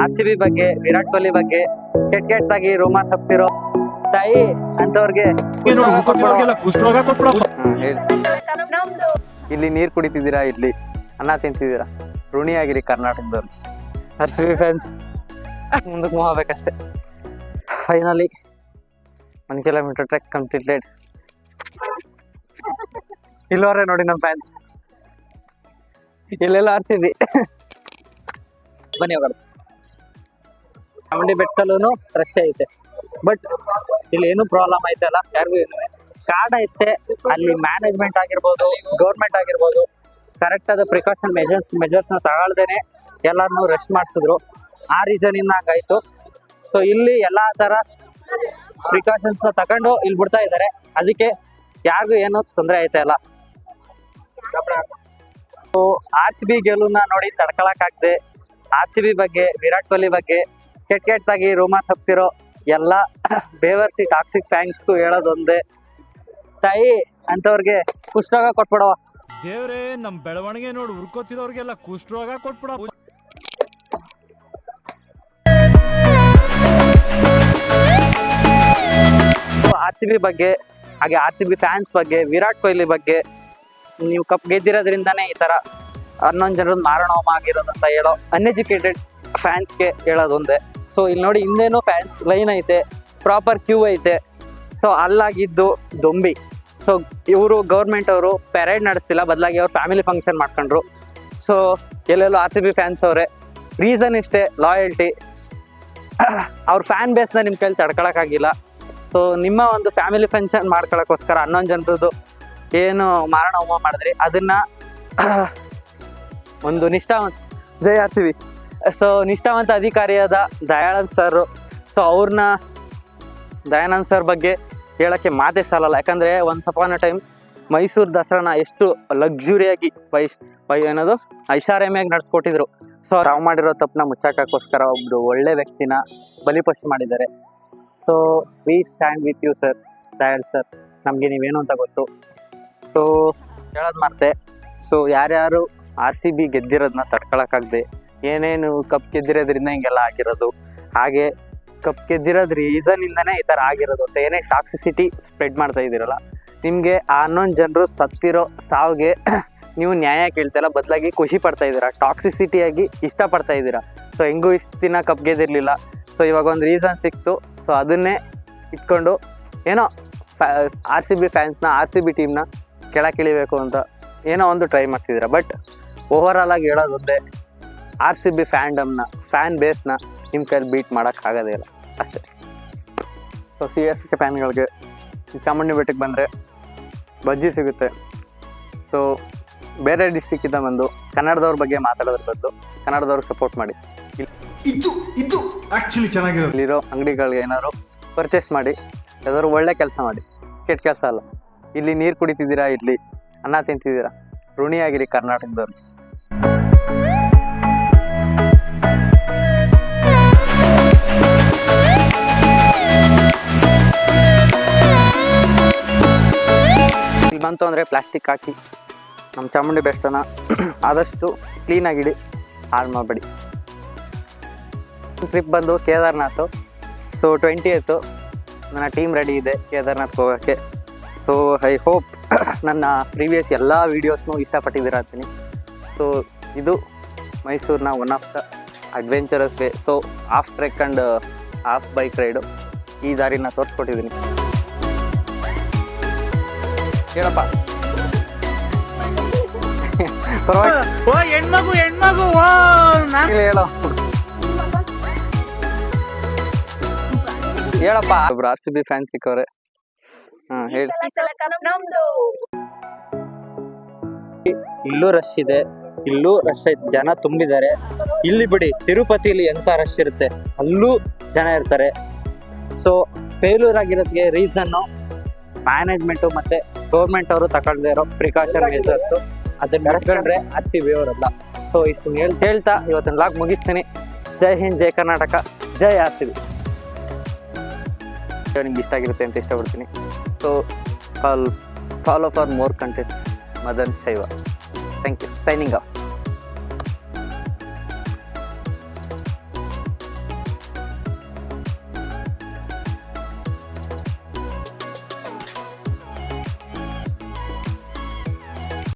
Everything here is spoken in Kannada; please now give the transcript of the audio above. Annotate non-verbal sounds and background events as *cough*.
ಆರ್ ಸಿ ಬಿ ಬಗ್ಗೆ ವಿರಾಟ್ ಕೊಹ್ಲಿ ಬಗ್ಗೆ ಕೆಟ್ಟ ಕೆಟ್ಟದಾಗಿ ರೋಮಾನ್ ತಪ್ಪಿರೋ ತಾಯಿ ಅಂತವ್ರಿಗೆ ಇಲ್ಲಿ ನೀರ್ ಕುಡಿತಿದ್ದೀರಾ? ಇಲ್ಲಿ ಅನ್ನ ತಿಂತಿದ್ದೀರಾ? ಆಗಿರಿ ಕರ್ನಾಟಕದವ್ರು ಆರ್ ಸಿ ಬಿ ಫ್ಯಾನ್ಸ್ ಮುಂದಕ್ಕೆ ಹೋಗ್ಬೇಕಷ್ಟೆ finally one kilometre trek completed ಇಲ್ವರೆ ನೋಡಿ ನಮ್ಮ ಫ್ಯಾನ್ಸ್ ಇಲ್ಲೆಲ್ಲ ಆರ್ಸಿದ್ವಿ ಸಿ ಬನ್ನಿ ಹೋಗೋಣ. ಚಾಮುಂಡಿ ಬೆಟ್ಟದಲ್ಲೂ ರಶ್ ಐತೆ. ಬಟ್ ಇಲ್ಲಿ ಏನು ಪ್ರಾಬ್ಲಮ್ ಐತಲ್ಲ, ಯಾರಿಗೂ ಏನು ಕಾರಣ ಇಷ್ಟೇ ಅಲ್ಲಿ ಮ್ಯಾನೇಜ್ಮೆಂಟ್ ಆಗಿರ್ಬೋದು ಗೌರ್ಮೆಂಟ್ ಆಗಿರ್ಬೋದು ಕರೆಕ್ಟ್ ಆದ ಪ್ರಿಕಾಷನ್ ಮೆಜರ್ಸ್ ಮೆಜರ್ಸ್ನ ತಗೊಳ್ದೇನೆ ಎಲ್ಲರನ್ನೂ ರೆಸ್ಟ್ ಮಾಡಿಸಿದ್ರು. ಆ ರೀಸನ್ ಇಂದ ಹಂಗಾಯ್ತು. ಸೊ ಇಲ್ಲಿ ಎಲ್ಲ ಥರ ಪ್ರಿಕಾಷನ್ಸ್ನ ತಗೊಂಡು ಇಲ್ಲಿ ಬಿಡ್ತಾ ಇದ್ದಾರೆ ಅದಕ್ಕೆ ಯಾರಿಗೂ ಏನು ತೊಂದರೆ ಐತೆ ಇಲ್ಲ ಆರ್ ಸಿ ಬಿ ಗೆಲುವನ್ನ ನೋಡಿ ತಡ್ಕೊಳಕ್ಕಾಗ್ದೆ ಆರ್ ಸಿ ಬಿ ಬಗ್ಗೆ, ವಿರಾಟ್ ಕೊಹ್ಲಿ ಬಗ್ಗೆ ಕೆಟ್ಟ ಕೆಟ್ಟದಾಗಿ ರೋಮಾನ್ ಹಬ್ತಿರೋ ಎಲ್ಲ *clears throat* ಬೇವರ್ಸಿ ಟಾಕ್ಸಿಕ್ ಫ್ಯಾನ್ಸ್ಗೂ ಹೇಳೋದೊಂದೇ. ತಾಯಿ ಅಂತವ್ರಿಗೆ ಕುಷ್ಠರೋಗ ಕೊಟ್ಬಿಡವ ದೇವ್ರೇ ನಮ್ ಬೆಳವಣಿಗೆ ನೋಡಿ ಹುರ್ಕೋತಿರೋರ್ಗೆಲ್ಲ ಕುಷ್ಠರೋಗ ಕೊಟ್ಬಿಡ. ಆರ್ ಸಿ ಬಿ ಬಗ್ಗೆ ಹಾಗೆ ಆರ್ ಸಿ ಬಿ ಫ್ಯಾನ್ಸ್ ಬಗ್ಗೆ ವಿರಾಟ್ ಕೊಹ್ಲಿ ಬಗ್ಗೆ ನೀವು ಕಪ್ ಗೆದ್ದಿರೋದ್ರಿಂದಾನೇ ಈ ತರ ಹನ್ನೊಂದು ಜನರದ್ದು ಮಾರಣೋಮ ಆಗಿರೋದು ಅಂತ ಹೇಳೋ ಅನ್ಎಜುಕೇಟೆಡ್ ಫ್ಯಾನ್ಸ್ಗೆ ಹೇಳೋದೊಂದೇ. ಸೊ ಇಲ್ಲಿ ನೋಡಿ ಹಿಂದೇನು ಫ್ಯಾನ್ಸ್ ಲೈನ್ ಐತೆ ಪ್ರಾಪರ್ ಕ್ಯೂ ಐತೆ. ಸೊ ಅಲ್ಲಾಗಿದ್ದು ದೊಂಬಿ. ಸೊ ಇವರು ಗೌರ್ಮೆಂಟ್ ಅವರು ಪ್ಯಾರೇಡ್ ನಡೆಸ್ತಿಲ್ಲ, ಬದಲಾಗಿ ಅವ್ರು ಫ್ಯಾಮಿಲಿ ಫಂಕ್ಷನ್ ಮಾಡ್ಕೊಂಡ್ರು. ಸೊ ಎಲ್ಲೆಲ್ಲೋ ಆರ್ ಸಿ ಬಿ ಫ್ಯಾನ್ಸ್ ಅವರೇ. ರೀಸನ್ ಇಷ್ಟೇ ಲಾಯಲ್ಟಿ ಅವ್ರ ಫ್ಯಾನ್ ಬೇಸ್ನ ನಿಮ್ಮ ಕೈಲಿ ತಡ್ಕೊಳಕ್ಕಾಗಿಲ್ಲ. ಸೊ ನಿಮ್ಮ ಒಂದು ಫ್ಯಾಮಿಲಿ ಫಂಕ್ಷನ್ ಮಾಡ್ಕೊಳಕ್ಕೋಸ್ಕರ ಹನ್ನೊಂದು ಜನರದ್ದು ಏನು ಮಾರಣ ಹೋಮ ಮಾಡಿದ್ರಿ, ಅದನ್ನು *coughs* ಒಂದು ನಿಷ್ಠಾವಂತ ಜೈ ಆರ್ ಸಿ ಬಿ ಸೊ ನಿಷ್ಠಾವಂತ ಅಧಿಕಾರಿಯಾದ ದಯಾನಂದ್ ಸರ್ ಸೊ ಅವ್ರನ್ನ ದಯಾನಂದ್ ಸರ್ ಬಗ್ಗೆ ಹೇಳೋಕ್ಕೆ ಮಾತೇ ಸಾಲಲ್ಲ. ಯಾಕಂದರೆ ಒಂದು ಅಪಾನ್ ಟೈಮ್ ಮೈಸೂರು ದಸರಾನ ಎಷ್ಟು ಲಕ್ಸುರಿಯಾಗಿ ಪೈ ವೈ ಏನದು, ಐಷಾರಾಮಿಯಾಗಿ ನಡೆಸ್ಕೊಟ್ಟಿದ್ರು. ಸೊ ತಾವು ಮಾಡಿರೋ ತಪ್ಪನ್ನ ಮುಚ್ಚಾಕೋಸ್ಕರ ಒಬ್ಬರು ಒಳ್ಳೆ ವ್ಯಕ್ತಿನ ಬಲಿಪಶು ಮಾಡಿದ್ದಾರೆ. So we stand with you sir Dayal sir. ನಮಗೆ ನೀವೇನು ಅಂತ ಗೊತ್ತು. ಸೊ ಹೇಳೋದು ಮಾಡ್ತೆ ಸೊ ಯಾರ್ಯಾರು ಆರ್ ಸಿ ಬಿ ಗೆದ್ದಿರೋದನ್ನ ತಡ್ಕೊಳಕ್ಕಾಗದೆ ಏನೇನು ಕಪ್ ಗೆದ್ದಿರೋದ್ರಿಂದ ಹಿಂಗೆಲ್ಲ ಆಗಿರೋದು? ಹಾಗೆ ಕಪ್ ಗೆದ್ದಿರೋದ್ ರೀಸನ್ ಇಂದನೇ ಈ ತರ ಆಗಿರೋದು ಅಂತ. ಏನೇ ಟಾಕ್ಸಿಸಿಟಿ ಸ್ಪ್ರೆಡ್ ಮಾಡ್ತಾ ಇದ್ದೀರಲ್ಲ, ನಿಮಗೆ ಆ ಹನ್ನೊಂದು ಜನರು ಸತ್ತಿರೋ ಸಾವಿಗೆ *clears throat* ನೀವು ನ್ಯಾಯ ಕೇಳ್ತಾ ಬದಲಾಗಿ ಖುಷಿ ಪಡ್ತಾ ಇದ್ದೀರಾ ಟಾಕ್ಸಿಸಿಟಿಯಾಗಿ ಇಷ್ಟಪಡ್ತಾ ಇದ್ದೀರಾ. ಸೊ ಹೆಂಗೂ ಇಷ್ಟು ದಿನ ಕಪ್ ಗೆದ್ದಿರಲಿಲ್ಲ. ಸೊ ಇವಾಗ ಒಂದು ರೀಸನ್ ಸಿಕ್ತು. ಸೊ ಅದನ್ನೇ ಇಟ್ಕೊಂಡು ಏನೋ ಆರ್ ಸಿ ಬಿ ಫ್ಯಾನ್ಸ್ನ ಆರ್ ಸಿ ಬಿ ಟೀಮ್ನ ಕೆಳಕಿಳಿಬೇಕು ಅಂತ ಏನೋ ಒಂದು ಟ್ರೈ ಮಾಡ್ತಿದ್ದೀರಾ. ಬಟ್ ಓವರ್ ಆಲ್ ಆಗಿ ಹೇಳೋದೊಂದೇ ಆರ್ ಸಿ ಬಿ ಫ್ಯಾಂಡಮ್ನ ಫ್ಯಾನ್ ಬೇಸ್ನ ನಿಮ್ಮ ಕೈಲಿ ಬೀಟ್ ಮಾಡೋಕ್ಕಾಗೋದೇ ಇಲ್ಲ. ಅಷ್ಟೇ. ಸೊ ಸಿ ಎಸ್ ಕೆ ಫ್ಯಾನ್ಗಳಿಗೆ ಚಾಮುಂಡಿ ಬೆಟ್ಟಕ್ಕೆ ಬಂದರೆ ಬಜ್ಜಿ ಸಿಗುತ್ತೆ. ಸೊ ಬೇರೆ ಡಿಸ್ಟಿಕ್ಕಿಂದ ಬಂದು ಕನ್ನಡದವ್ರ ಬಗ್ಗೆ ಮಾತಾಡೋದ್ರ ಬದಲು ಕನ್ನಡದವ್ರಿಗೆ ಸಪೋರ್ಟ್ ಮಾಡಿ. ಇದು ಇದು ಆ್ಯಕ್ಚುಲಿ ಚೆನ್ನಾಗಿರೋ ಇಲ್ಲಿರೋ ಅಂಗಡಿಗಳಿಗೆ ಏನಾದ್ರು ಪರ್ಚೇಸ್ ಮಾಡಿ ಯಾವ್ದಾದ್ರು ಒಳ್ಳೆ ಕೆಲಸ ಮಾಡಿ. ಕೆಟ್ಟ ಕೆಲಸ ಅಲ್ಲ. ಇಲ್ಲಿ ನೀರು ಕುಡಿತಿದ್ದೀರಾ? ಇಲ್ಲಿ ಅನ್ನ ತಿಂತಿದ್ದೀರಾ? ಋಣಿಯಾಗಿರಿ ಕರ್ನಾಟಕದವ್ರು. ಬಂತು ಅಂದರೆ ಪ್ಲಾಸ್ಟಿಕ್ ಹಾಕಿ. ನಮ್ಮ ಚಾಮುಂಡಿ ಬೆಟ್ಟನ *clears throat* ಆದಷ್ಟು ಕ್ಲೀನಾಗಿಡಿ ಹಾಳು ಮಾಡಬೇಡಿ. ಟ್ರಿಪ್ ಬಂದು ಕೇದಾರ್ನಾಥ್ ಸೊ ಟ್ವೆಂಟಿ ಏತು ನನ್ನ ಟೀಮ್ ರೆಡಿ ಇದೆ ಕೇದಾರ್ನಾಥ್ ಹೋಗೋಕ್ಕೆ ಸೊ ಐ ಹೋಪ್ ನನ್ನ ಪ್ರೀವಿಯಸ್ ಎಲ್ಲ ವೀಡಿಯೋಸ್ನೂ ಇಷ್ಟಪಟ್ಟಿದ್ದೀರಾ ಅಂತೀನಿ ಸೊ ಇದು ಮೈಸೂರಿನ one of the adventurous way so of trek and of bike ride ಈ ದಾರಿನ ತೋರಿಸ್ಕೊಟ್ಟಿದ್ದೀನಿ. ಹೇಳಪ್ಪ *laughs* ಪರವಾಗಿ ಓ ಹೆಣ್ಮಗು ಹೆಣ್ಮಗು ಓ ಹೇಳೋ. ಹೇಳಪ್ಪ. ಒಬ್ರು ಆರ್ ಸಿ ಬಿ ಫ್ಯಾನ್ ಸಿಕ್ಕವ್ರೆ. ಹಾ ಹೇಳಿ. ಇಲ್ಲೂ ರಶ್ ಇದೆ. ಇಲ್ಲೂ ರಶ್ ಐತೆ ಜನ ತುಂಬಿದ್ದಾರೆ. ಇಲ್ಲಿ ಬಿಡಿ ತಿರುಪತಿಲಿ ಎಂತ ರಶ್ ಇರುತ್ತೆ ಅಲ್ಲೂ ಜನ ಇರ್ತಾರೆ. ಸೊ ಫೇಲ್ಯೂರ್ ಆಗಿರೋದಕ್ಕೆ ರೀಸನ್ನು ಮ್ಯಾನೇಜ್ಮೆಂಟು ಮತ್ತೆ ಗೌರ್ಮೆಂಟ್ ಅವರು ತಗೊಳ್ದೇ ಇರೋ ಪ್ರಿಕಾಷನ್ ಮೆಜರ್ಸ್ ಅದನ್ನ ನಡ್ಕೊಂಡ್ರೆ ಆರ್ ಸಿ ಬಿ ಅವರಲ್ಲ. ಸೊ ಇಷ್ಟು ಹೇಳ್ ಹೇಳ್ತಾ ಇವತ್ತಿನ ಲಾಗ್ ಮುಗಿಸ್ತೀನಿ. ಜೈ ಹಿಂದ್ ಜೈ ಕರ್ನಾಟಕ ಜೈ ಆರ್ ಸಿ ಬಿ ನಿಮ್ಗೆ ಇಷ್ಟ ಆಗಿರುತ್ತೆ ಅಂತ ಇಷ್ಟಪಡ್ತೀನಿ. So follow follow for more contents Madan Shaiva. Thank you signing off